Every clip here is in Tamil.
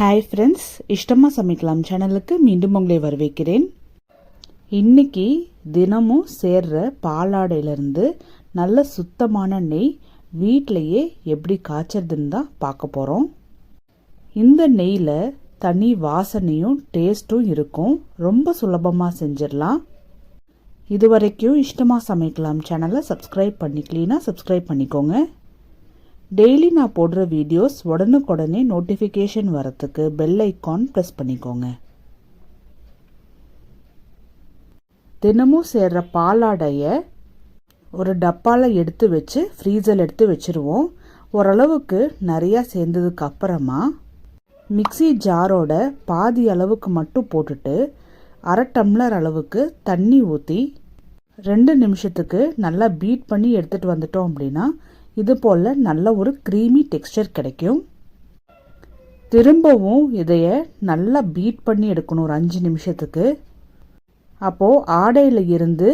ஹாய் ஃப்ரெண்ட்ஸ் இஷ்டமாக சமைக்கலாம் சேனலுக்கு மீண்டும் உங்களை வரவேற்கிறேன். இன்னைக்கு தினமும் சேர்ற பாலாடையிலேருந்து நல்ல சுத்தமான நெய் வீட்டிலையே எப்படி காய்ச்சறதுன்னு தான் பார்க்க போகிறோம் இந்த நெய்யில் தனி வாசனையும் டேஸ்ட்டும் இருக்கும். ரொம்ப சுலபமாக செஞ்சிடலாம். இது வரைக்கும் இஷ்டமாக சமைக்கலாம் சேனலை சப்ஸ்கிரைப் பண்ணிக்கலீனா சப்ஸ்கிரைப் பண்ணிக்கோங்க. டெய்லி நான் போடுற வீடியோஸ் உடனுக்குடனே நோட்டிஃபிகேஷன் வரத்துக்கு பெல் ஐக்கான் ப்ரெஸ் பண்ணிக்கோங்க. தினமும் சேர்ற பாலாடையை ஒரு டப்பாவில் எடுத்து வச்சு ஃப்ரீசர் எடுத்து வச்சுருவோம். ஓரளவுக்கு நிறையா சேர்ந்ததுக்கு அப்புறமா மிக்சி ஜாரோட பாதி அளவுக்கு மட்டும் போட்டுட்டு அரை டம்ளர் அளவுக்கு தண்ணி ஊற்றி ரெண்டு நிமிஷத்துக்கு நல்லா பீட் பண்ணி எடுத்துகிட்டு வந்துட்டோம் அப்படின்னா இது போல் நல்ல ஒரு க்ரீமி டெக்ஸ்டர் கிடைக்கும். திரும்பவும் இதைய நல்லா பீட் பண்ணி எடுக்கணும் ஒரு அஞ்சு நிமிஷத்துக்கு. அப்போது ஆடையில் இருந்து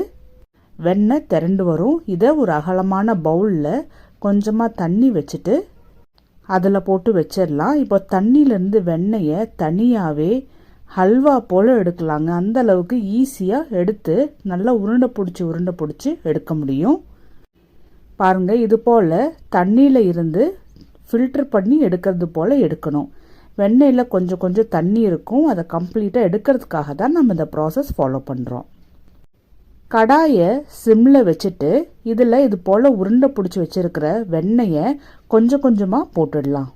வெண்ணெய் திரண்டு வரும். இதை ஒரு அகலமான பவுலில் கொஞ்சமாக தண்ணி வச்சுட்டு அதில் போட்டு வச்சிடலாம். இப்போ தண்ணியிலேருந்து வெண்ணெயை தனியாகவே ஹல்வா போல் எடுக்கலாங்க. அந்த அளவுக்கு ஈஸியாக எடுத்து நல்லா உருண்டை பிடிச்சி உருண்டை பிடிச்சி எடுக்க முடியும். பாருங்கள் இது போல் தண்ணியில் இருந்து ஃபில்டர் பண்ணி எடுக்கிறது போல் எடுக்கணும். வெண்ணெயில் கொஞ்சம் கொஞ்சம் தண்ணி இருக்கும் அதை கம்ப்ளீட்டாக எடுக்கிறதுக்காக தான் நம்ம இந்த ப்ராசஸ் ஃபாலோ பண்ணுறோம் கடாயை சிம்மில் வச்சுட்டு இதில் இது போல் உருண்டை பிடிச்சி வச்சுருக்கிற வெண்ணெயை கொஞ்சம் கொஞ்சமாக போட்டுடலாம்.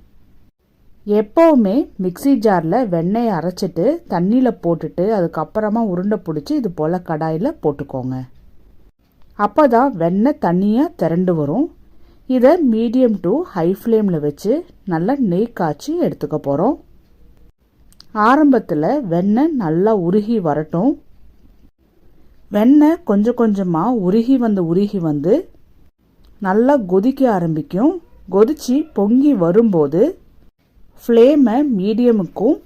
எப்போவுமே மிக்சி ஜாரில் வெண்ணெயை அரைச்சிட்டு தண்ணியில் போட்டுட்டு அதுக்கப்புறமா உருண்டை பிடிச்சி இது போல் கடாயில் போட்டுக்கோங்க. அப்போ தான் வெண்ணெய் தனியாக திரண்டு வரும். இதை மீடியம் டு ஹை ஃப்ளேமில் வச்சு நல்லா நெய் காய்ச்சி எடுத்துக்க போகிறோம் ஆரம்பத்தில் வெண்ணெய் நல்லா உருகி வரட்டும். வெண்ணெய் கொஞ்சம் கொஞ்சமாக உருகி வந்து உருகி வந்து நல்லா கொதிக்க ஆரம்பிக்கும். கொதிச்சு பொங்கி வரும்போது ஃப்ளேமை மீடியமுக்கும்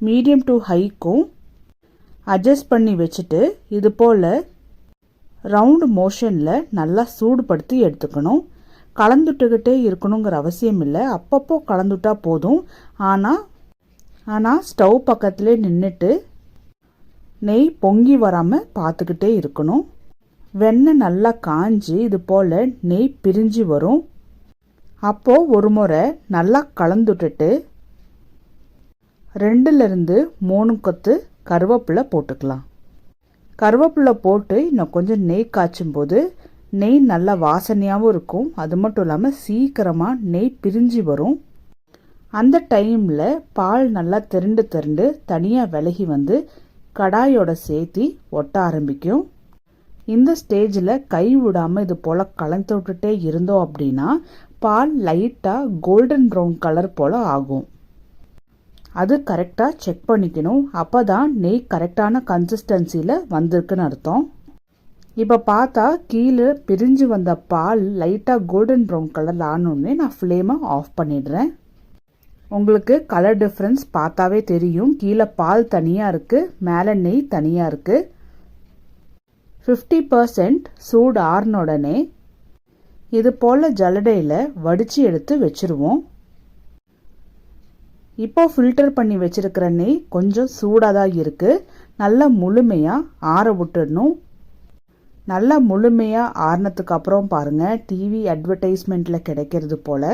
மீடியம் டு ஹைக்கும் அட்ஜஸ்ட் பண்ணி வச்சுட்டு இது போல் ரவுண்டு மோஷனில் நல்லா சூடுபடுத்தி எடுத்துக்கணும். கலந்துட்டுக்கிட்டே இருக்கணுங்கிற அவசியம் இல்லை. அப்பப்போ கலந்துட்டா போதும். ஆனால் ஆனால் ஸ்டவ் பக்கத்தில் நின்றுட்டு நெய் பொங்கி வராமல் பார்த்துக்கிட்டே இருக்கணும். வெண்ணெய் நல்லா காஞ்சி இது போல் நெய் பிரிஞ்சு வரும். அப்போது ஒரு முறை நல்லா கலந்துட்டுட்டு ரெண்டுலேருந்து மூணு கொத்து கருவேப்பிலை போட்டுக்கலாம். கருவேப்பிலை போட்டு இன்னும் கொஞ்சம் நெய் காய்ச்சும் போது நெய் நல்லா வாசனையாகவும் இருக்கும். அது மட்டும் இல்லாமல் சீக்கிரமாக நெய் பிரிஞ்சு வரும். அந்த டைமில் பால் நல்லா திரண்டு திரண்டு தனியாக விலகி வந்து கடாயோட சேர்த்தி ஒட்ட ஆரம்பிக்கும். இந்த ஸ்டேஜில் கை விடாமல் இது போல் கலந்து விட்டுட்டே இருந்தோம் அப்படின்னா பால் லைட்டாக கோல்டன் ப்ரௌன் கலர் போல் ஆகும். அது கரெக்டாக செக் பண்ணிக்கணும். அப்போ தான் நெய் கரெக்டான கன்சிஸ்டன்சியில் வந்திருக்குன்னு அர்த்தம். இப்போ பார்த்தா கீழே பிரிஞ்சு வந்த பால் லைட்டாக கோல்டன் ப்ரௌன் கலர் ஆனோடனே நான் ஃப்ளேமை ஆஃப் பண்ணிடுறேன். உங்களுக்கு கலர் டிஃப்ரென்ஸ் பார்த்தாவே தெரியும். கீழே பால் தனியாக இருக்குது மேலே நெய் தனியாக இருக்குது ஃபிஃப்டி பர்சன்ட் சூடு ஆறின உடனே இது போல் ஜல்லடையில் வடித்து எடுத்து வச்சுருவோம். இப்போ ஃபில்டர் பண்ணி வச்சிருக்கிற நெய் கொஞ்சம் சூடாக தான் இருக்குது நல்லா முழுமையாக ஆற விட்டுடணும். நல்லா முழுமையாக ஆறினதுக்கு அப்புறம் பாருங்கள் டிவி அட்வர்டைஸ்மெண்ட்டில் கிடைக்கிறது போல்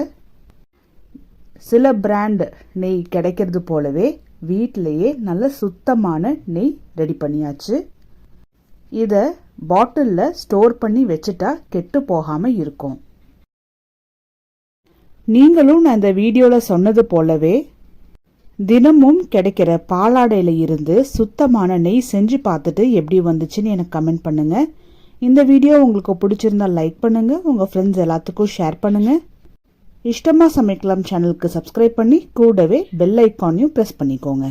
சில பிராண்ட் நெய் கிடைக்கிறது போலவே வீட்டிலையே நல்ல சுத்தமான நெய் ரெடி பண்ணியாச்சு. இதை பாட்டிலில் ஸ்டோர் பண்ணி வச்சுட்டா கெட்டு போகாமல் இருக்கும். நீங்களும் நான் இந்த வீடியோவில் சொன்னது போலவே தினமும் கிடைக்கிற பாலாடையில் இருந்து சுத்தமான நெய் செஞ்சு பார்த்துட்டு எப்படி வந்துச்சுன்னு எனக்கு கமெண்ட் பண்ணுங்கள் இந்த வீடியோ உங்களுக்கு பிடிச்சிருந்தா லைக் பண்ணுங்கள் உங்கள் ஃப்ரெண்ட்ஸ் எல்லாத்துக்கும் ஷேர் பண்ணுங்கள் இஷ்டமாக சமைக்கலாம் சேனலுக்கு சப்ஸ்கிரைப் பண்ணி கூடவே பெல் ஐக்கானையும் ப்ரெஸ் பண்ணிக்கோங்க.